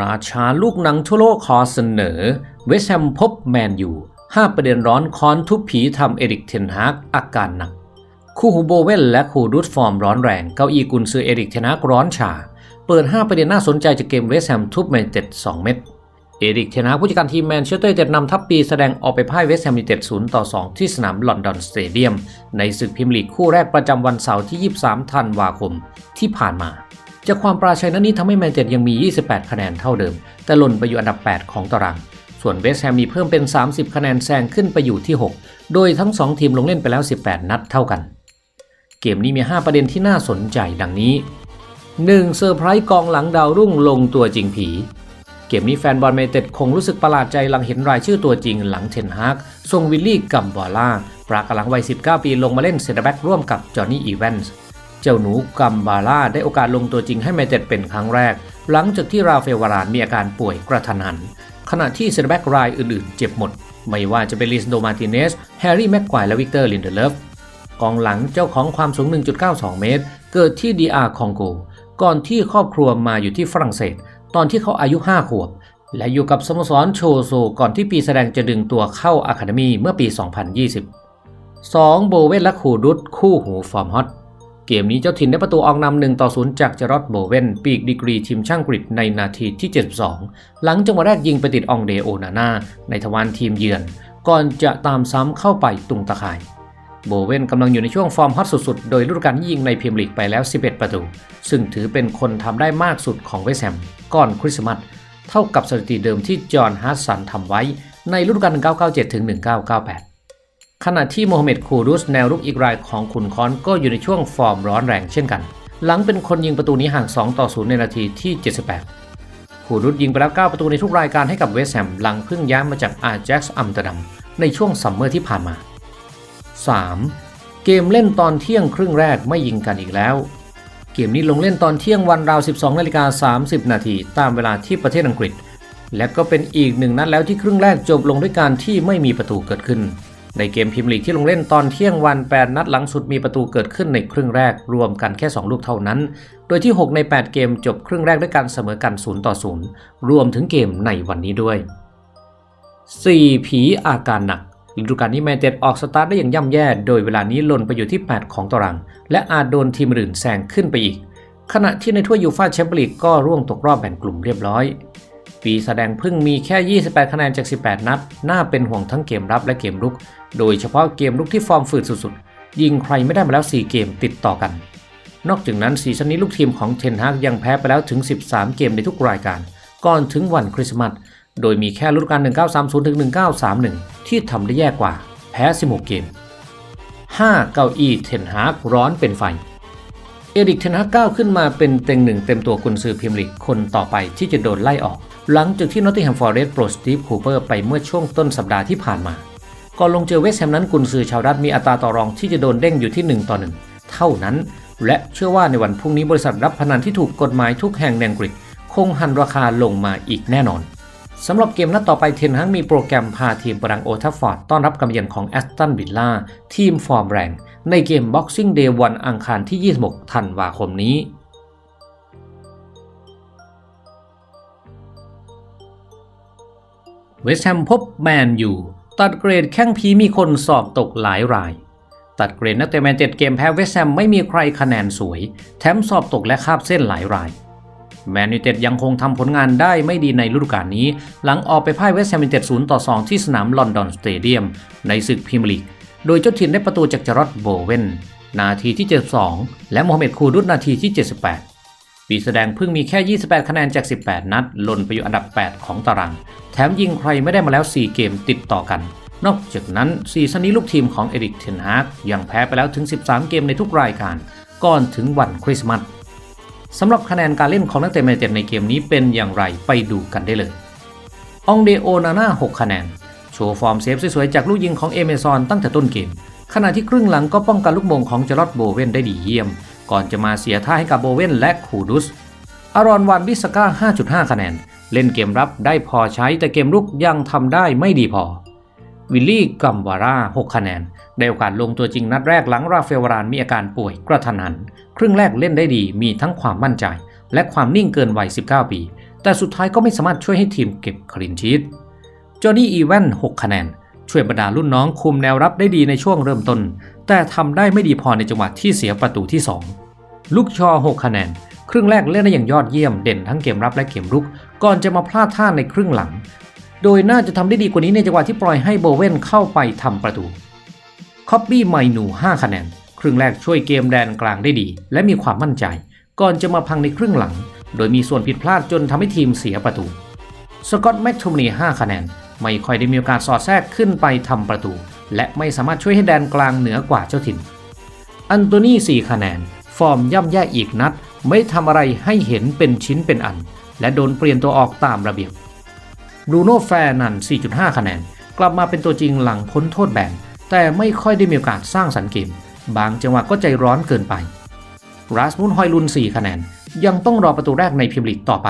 ราชาลูกหนังทั่วโลกขอเสนอ เวสแฮมพบแมนยู5ประเด็นร้อนคอนทุบผีทำเอริกเทนฮากอาการหนัก คู่หูโบเวนและคู่รูดฟอร์มร้อนแรง เก้าอี้กุนซือเอริกเทนฮากร้อนฉาเปิด 5 ประเด็นน่าสนใจจากเกมเวสแฮมทุบแมนเต็ด2เม็ดเอริกเทนฮากผู้จัดการทีมแมนเชสเตอร์ยูไนเต็ดนำทัพปีแสดงออกไปพ่ายเวสแฮมยูไนเต็ด0ต่อ2ที่สนามลอนดอนสเตเดียม ในศึกพรีเมียร์ลีกคู่แรกประจำวันเสาร์ที่ 23 ธันวาคมที่ผ่านมา จากความปราชัยนั้นนี้ทำให้แมนเชสเตอร์ยังมี 28 คะแนนเท่าเดิม แต่หล่นไปอยู่อันดับ 8 ของตาราง ส่วนเวสต์แฮมมีเพิ่มเป็น 30 คะแนนแซงขึ้นไปอยู่ที่ 6 โดยทั้ง 2 ทีมลงเล่นไปแล้ว 18 นัดเท่ากัน เกมนี้มี 5 ประเด็นที่น่าสนใจดังนี้ 1. เซอร์ไพรส์กองหลังดาวรุ่งลงตัวจริงผี เกมนี้แฟนบอลเมเต็ดคงรู้สึกประหลาดใจหลังเห็นรายชื่อตัวจริงหลังเทนฮากส่งวิลลี่กัมบอล่าปรากหลังวัย 19 ปีลงมาเล่นเซนเตอร์แบ็กร่วมกับจอห์นนี่อีแวนส์ เจ้าหนูกัมบาล่าได้โอกาสลงตัวจริงให้เมเต็ดเป็นครั้งแรก หลังจากที่ราเฟลวารานมีอาการป่วยกระทันหัน ขณะที่เซนแบ็กรายอื่นๆ เจ็บหมด ไม่ว่าจะเป็นลิสโดมาติเนส แฮร์รี่แม็กควายและวิกเตอร์ลินเดเลฟกองหลังเจ้าของความสูง 1.92 เมตร เกิดที่ดีอาร์คองโก ก่อนที่ครอบครัวมาอยู่ที่ฝรั่งเศส ตอนที่เขาอายุ 5 ขวบ และอยู่กับสโมสรโชโซก่อนที่ปีแสดงจะดึงตัวเข้าอะคาเดมีเมื่อปี 2020 2. โบเวนและคูดุตคู่หูฟอร์มฮอต เกมนี้เจ้าถิ่นได้ประตูออกนำ1ต่อ0จากเจรอดโบเวนปีกดีกรีทีมช่างกรีกในนาทีที่ 72 หลังจังหวะแรกยิงไปติดองเดโอนาน่าในทวารทีมเยือน ก่อนจะตามซ้ำเข้าไปตุงตะข่าย โบเวนกำลังอยู่ในช่วงฟอร์มฮอตสุดๆ โดยฤดูกาลยิงในพรีเมียร์ลีกไปแล้ว 11 ประตู ซึ่งถือเป็นคนทำได้มากสุดของเวสแฮมก่อนคริสต์มาสเท่ากับสถิติเดิมที่จอห์นฮัสสันทำไว้ในฤดูกาล1997ถึง1998 ขณะที่โมฮัมเหม็ดคูรุสแนวรุกอีกรายของขุนคอนก็อยู่ในช่วงฟอร์มร้อนแรงเช่นกัน หลังเป็นคนยิงประตูนี้ห่าง 2 ต่อ 0 ในนาทีที่ 78 คูรุสยิงไปแล้ว 9 ประตูในทุกรายการให้กับเวสต์แฮมหลังเพิ่งย้ายมาจากอาแจ็คส์อัมสเตอร์ดัมในช่วงซัมเมอร์ที่ผ่านมา 3. เกมเล่นตอนเที่ยงครึ่งแรกไม่ยิงกันอีกแล้ว เกมนี้ลงเล่นตอนเที่ยงวันราว 12นาฬิกา30 นาทีตามเวลาที่ประเทศอังกฤษ และก็เป็นอีกหนึ่งนัดแล้วที่ครึ่งแรกจบลงด้วยการที่ไม่มีประตูเกิดขึ้น ในเกมพรีเมียร์ลีกที่ลงเล่นตอนเที่ยงวัน 8 นัดหลังสุดมีประตูเกิดขึ้นในครึ่งแรกรวมกันแค่ 2 ลูกเท่านั้น โดยที่ 6 ใน 8 เกมจบครึ่งแรกด้วยการเสมอกัน0ต่อ0รวมถึงเกมในวันนี้ด้วย 4. ผีอาการหนักฤดูกาลนี้แมนเต็ดออกสตาร์ทได้อย่างย่ำแย่โดยเวลานี้ล่นไปอยู่ที่ 8 ของตาราง และอาจโดนทีมอื่นแซงขึ้นไปอีก ขณะที่ในถ้วยยูฟ่าแชมเปี้ยนลีกก็ร่วงตกรอบแบ่งกลุ่มเรียบร้อย ปีแสดงพึ่งมีแค่ 28 คะแนนจาก 18 นัด น่าเป็นห่วงทั้งเกมรับและเกมรุก โดยเฉพาะเกมรุกที่ฟอร์มฝืดสุดๆ ยิงใครไม่ได้มาแล้ว 4 เกมติดต่อกัน นอกจากนั้นซีซั่นนี้ลูกทีมของเทนฮากยังแพ้ไปแล้วถึง 13 เกมในทุกรายการ ก่อนถึงวันคริสต์มาส โดยมีแค่ฤดูกาล 1930 ถึง 1931 ที่ทำได้แย่กว่า แพ้ 16 เกม 5. เก้าอี้เทนฮากร้อนเป็นไฟเอริกเทนฮากก้าวขึ้นมาเป็นเต็งหนึ่งเต็มตัวกุนซือพรีเมียร์ลีกคนต่อไปที่จะโดนไล่ออก หลังจากที่นอตติงแฮมฟอร์เรสต์โปรสตีฟคูเปอร์ไปเมื่อช่วงต้นสัปดาห์ที่ผ่านมา ก่อนลงเจอเวสแฮมนั้นกุนซือชาวรัฐมีอัตราต่อรองที่จะโดนเด้งอยู่ที่1ต่อ1เท่านั้น และเชื่อว่าในวันพรุ่งนี้บริษัทรับพนันที่ถูกกฎหมายทุกแห่งในอังกฤษคงหันราคาลงมาอีกแน่นอนสำหรับเกมนัดต่อไปเทนฮังมีโปรแกรมพาทีมปรังโอทัฟฟอร์ดต้อนรับกำเยือนของแอสตันวิลล่าทีมฟอร์มแรงในเกม Boxing Day วันอังคารที่ 26 ธันวาคมนี้ เวสต์แฮมพบแมนยูตัดเกรดแข้งพีมีคนสอบตกหลายราย ตัดเกรดนักเตะแมนเจ็ดเกมแพ้เวสต์แฮมไม่มีใครคะแนนสวย แถมสอบตกและคาบเส้นหลายราย แมนยูเต็ดยังคงทำผลงานได้ไม่ดีในฤดูกาลนี้ หลังออกไปพ่ายเวสต์แฮมยูเต็ด0ต่อ 2 ที่สนามลอนดอนสเตเดียม ในศึกพรีเมียร์ลีก โดยเจ้าถิ่นได้ประตูจากจารอดโบเวนนาทีที่ 72 และโมฮัมเหม็ดคูรุตนาทีที่ 78 ปีแสดงเพิ่งมีแค่ 28 คะแนนจาก 18 นัด หล่นไปอยู่อันดับ 8 ของตาราง แถมยิงใครไม่ได้มาแล้ว 4 เกมติดต่อกัน นอกจากนั้นซีซั่นนี้ลูกทีมของเอริกเทนฮากยังแพ้ไปแล้วถึง 13 เกมในทุกรายการ ก่อนถึงวันคริสต์มาสสำหรับคะแนนการเล่นของนักเตะแมนเชสเตอร์ในเกมนี้เป็นอย่างไรไปดูกันได้เลย องเดโอนาน่า 6 คะแนน โชว์ฟอร์มเซฟสวยๆ จากลูกยิงของเอเมซอนตั้งแต่ต้นเกม ขณะที่ครึ่งหลังก็ป้องกันลูกมงของจารอดโบเวนได้ดีเยี่ยม ก่อนจะมาเสียท่าให้กับโบเวนและคูดุส อารอนวันบิสก้า 5.5 คะแนน เล่นเกมรับได้พอใช้แต่เกมรุกยังทำได้ไม่ดีพอ วิลลี่กัมวาร่า 6 คะแนน ได้โอกาสลงตัวจริงนัดแรกหลังราเฟลวารานมีอาการป่วยกระทันหัน ครึ่งแรกเล่นได้ดีมีทั้งความมั่นใจ และความนิ่งเกินวัย 19 ปี แต่สุดท้ายก็ไม่สามารถช่วยให้ทีมเก็บคลินชีตจอห์นนี่อีแวน 6 คะแนนช่วยบรรดารุ่นน้องคุมแนวรับได้ดีในช่วงเริ่มต้น แต่ทำได้ไม่ดีพอในจังหวะที่เสียประตูที่ 2 ลูกชอ 6 คะแนน ครึ่งแรกเล่นได้อย่างยอดเยี่ยมเด่นทั้งเกมรับและเกมรุก ก่อนจะมาพลาดท่าในครึ่งหลัง โดยน่าจะทำได้ดีกว่านี้ในจังหวะที่ปล่อยให้โบเวนเข้าไปทำประตูคอบบี้ไมนู 5 คะแนน ครึ่งแรกช่วยเกมแดนกลางได้ดี และมีความมั่นใจ ก่อนจะมาพังในครึ่งหลัง โดยมีส่วนผิดพลาดจนทำให้ทีมเสียประตู สกอตแมคโทมนี5คะแนน ไม่ค่อยได้มีโอกาสสอดแทรกขึ้นไปทำประตู และไม่สามารถช่วยให้แดนกลางเหนือกว่าเจ้าถิ่น อันโตนี4คะแนน ฟอร์มย่ำแย่อีกนัด ไม่ทำอะไรให้เห็นเป็นชิ้นเป็นอัน และโดนเปลี่ยนตัวออกตามระเบียบบรูโน่แฟร์นัน 4.5 คะแนน กลับมาเป็นตัวจริงหลังพ้นโทษแบน แต่ไม่ค่อยได้มีโอกาสสร้างสรรค์เกม บางจังหวะก็ใจร้อนเกินไป ราสมุนฮอยลุน 4 คะแนน ยังต้องรอประตูแรกในพรีเมียร์ลีกต่อไป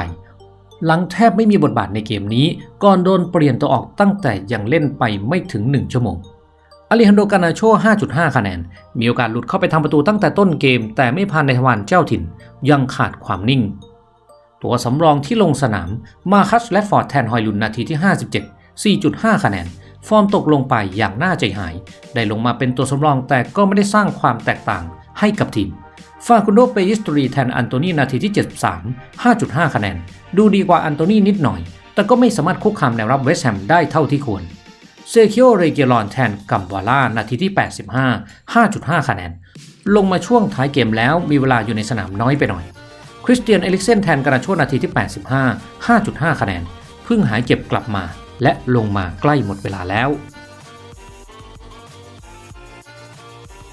หลังแทบไม่มีบทบาทในเกมนี้ ก่อนโดนเปลี่ยนตัวออกตั้งแต่ยังเล่นไปไม่ถึง 1 ชั่วโมง อลิฮันโดกานาโช 5.5 คะแนน มีโอกาสหลุดเข้าไปทำประตูตั้งแต่ต้นเกม แต่ไม่ผ่านในทวารเจ้าถิ่น ยังขาดความนิ่ง ตัวสำรองที่ลงสนาม มาคัสและฟอร์ดแทนฮอยลุนนาทีที่ 57 4.5 คะแนน ฟอร์มตกลงไปอย่างน่าใจหาย ได้ลงมาเป็นตัวสำรองแต่ก็ไม่ได้สร้างความแตกต่างให้กับทีม ฟาคุนโดเปยิสตรีแทนอันโตนีนาทีที่ 73 5.5 คะแนน ดูดีกว่าอันโตนีนิดหน่อย แต่ก็ไม่สามารถคุกคามแนวรับเวสต์แฮมได้เท่าที่ควร เซคิโอเรเกลอนแทนกัมวาล่านาทีที่ 85 5.5 คะแนน ลงมาช่วงท้ายเกมแล้วมีเวลาอยู่ในสนามน้อยไปหน่อย คริสเตียนเอลิกเซนแทนกระโชนาทีที่ 85 5.5 คะแนน เพิ่งหายเจ็บกลับมา และลงมาใกล้หมดเวลาแล้ว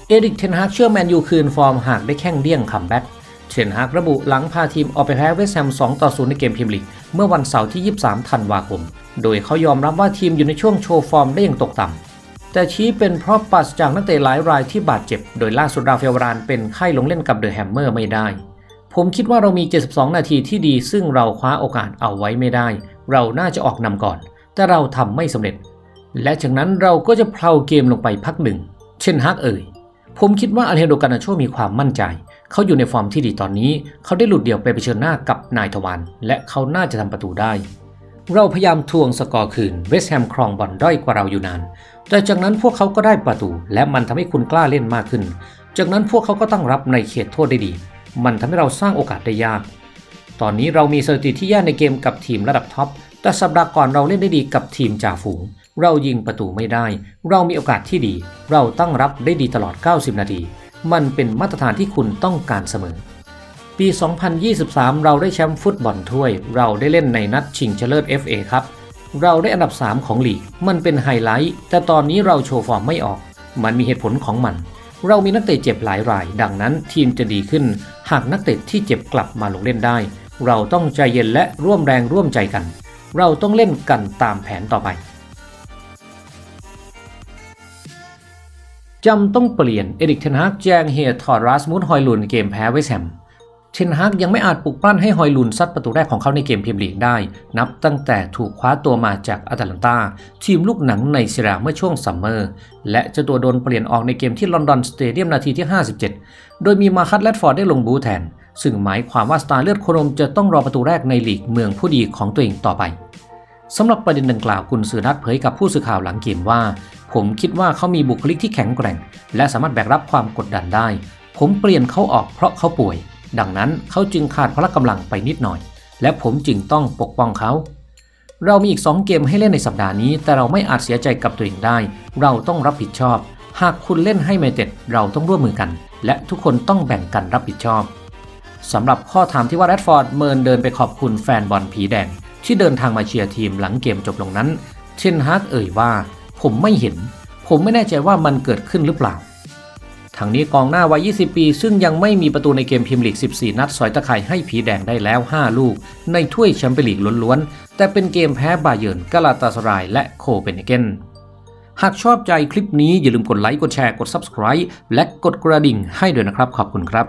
เอริกเทนฮากเชื่อแมนยูคืนฟอร์มหากได้แข้งเดี้ยงคัมแบ็ก เทนฮากระบุหลังพาทีมออกไปแพ้เวสต์แฮม 2 ต่อ 0 ในเกมพรีเมียร์ลีก เมื่อวันเสาร์ที่ 23 ธันวาคม โดยเขายอมรับว่าทีมอยู่ในช่วงโชว์ฟอร์มได้อย่างตกต่ำ แต่ชี้เป็นเพราะปราศจากนักเตะหลายรายที่บาดเจ็บ โดยล่าสุดราฟเอลวรานเป็นไข้ลงเล่นกับเดอะแฮมเมอร์ไม่ได้ ผมคิดว่าเรามี 72 นาทีที่ดี ซึ่งเราคว้าโอกาสเอาไว้ไม่ได้ เราน่าจะออกนำก่อน แต่เราทำไม่สำเร็จ และจากนั้นเราก็จะเพลาเกมลงไปพักหนึ่ง เช่นฮักเอ่ยผมคิดว่าอเลโดกานาโชมีความมั่นใจ เขาอยู่ในฟอร์มที่ดีตอนนี้ เขาได้หลุดเดี่ยวไปเผชิญหน้ากับนายทวารและเขาน่าจะทำประตูได้ เราพยายามทวงสกอร์คืน เวสต์แฮมครองบอลด้อยกว่าเราอยู่นาน แต่จากนั้นพวกเขาก็ได้ประตู และมันทำให้คุณกล้าเล่นมากขึ้น จากนั้นพวกเขาก็ตั้งรับในเขตโทษได้ดี มันทำให้เราสร้างโอกาสได้ยาก ตอนนี้เรามีสถิติที่แย่ในเกมกับทีมระดับท็อป แต่สัปดาห์ก่อนเราเล่นได้ดีกับทีมจ่าฝูงเรายิงประตูไม่ได้ เรามีโอกาสที่ดี เราตั้งรับได้ดีตลอด 90 นาที มันเป็นมาตรฐานที่คุณต้องการเสมอ ปี 2023 เราได้แชมป์ฟุตบอลถ้วย เราได้เล่นในนัดชิงชนะเลิศ FA ครับ เราได้อันดับ 3 ของลีก มันเป็นไฮไลท์ แต่ตอนนี้เราโชว์ฟอร์มไม่ออก มันมีเหตุผลของมัน เรามีนักเตะเจ็บหลายราย ดังนั้นทีมจะดีขึ้น หากนักเตะที่เจ็บกลับมาลงเล่นได้ เราต้องใจเย็นและร่วมแรงร่วมใจกัน เราต้องเล่นกันตามแผนต่อไป จำต้องเปลี่ยน เอริกเทนฮากแจงเฮียถอดรัสมุดฮอยลุนเกมแพ้เวแฮมเทนฮากยังไม่อาจปลุกปั้นให้ฮอยลุนซัดประตูแรกของเขาในเกมเมียร์ลีกได้ นับตั้งแต่ถูกคว้าตัวมาจากอาตแลนตา ทีมลูกหนังในเซีเรียเมื่อช่วงซัมเมอร์ และเจ้าตัวโดนเปลี่ยนออกในเกมที่ลอนดอนสเตเดียมนาทีที่ 57 โดยมีมาคัตแรดฟอร์ดได้ลงบูแทน ซึ่งหมายความว่าสตาร์เลือดโครมจะต้องรอประตูแรกในลีกเมืองผู้ดีของตัวเองต่อไป สำหรับประเด็นดังกล่าวกุนซือนัดเผยกับผู้สื่อข่าวหลังเกมว่า ผมคิดว่าเขามีบุคลิกที่แข็งแกร่ง และสามารถแบกรับความกดดันได้ ผมเปลี่ยนเขาออกเพราะเขาป่วย ดังนั้นเขาจึงขาดพละกำลังไปนิดหน่อย และผมจึงต้องปกป้องเขา เรามีอีก 2 เกมให้เล่นในสัปดาห์นี้ แต่เราไม่อาจเสียใจกับตัวเองได้ เราต้องรับผิดชอบ หากคุณเล่นให้เมเต็ดเราต้องร่วมมือกัน และทุกคนต้องแบ่งกันรับผิดชอบสำหรับข้อถามที่ว่าแรดฟอร์ดเมินเดินไปขอบคุณแฟนบอลผีแดง ที่เดินทางมาเชียร์ทีมหลังเกมจบลงนั้นเชนฮาร์กเอ่ยว่า ผมไม่เห็น ผมไม่แน่ใจว่ามันเกิดขึ้นหรือเปล่าทางนี้กองหน้าวัย 20 ปี ซึ่งยังไม่มีประตูในเกมพรีเมียร์ลีก 14 นัด สอยตะไคร่ให้ผีแดงได้แล้ว 5 ลูก ในถ้วยแชมเปี้ยนลีกล้วนๆ แต่เป็นเกมแพ้บาเยิร์นกาลาตาสรายและโคเปนเฮเกนหากชอบใจคลิปนี้อย่าลืมกดไลค์ กดแชร์ กด Subscribe และกดกระดิ่งให้ด้วยนะครับ ขอบคุณครับ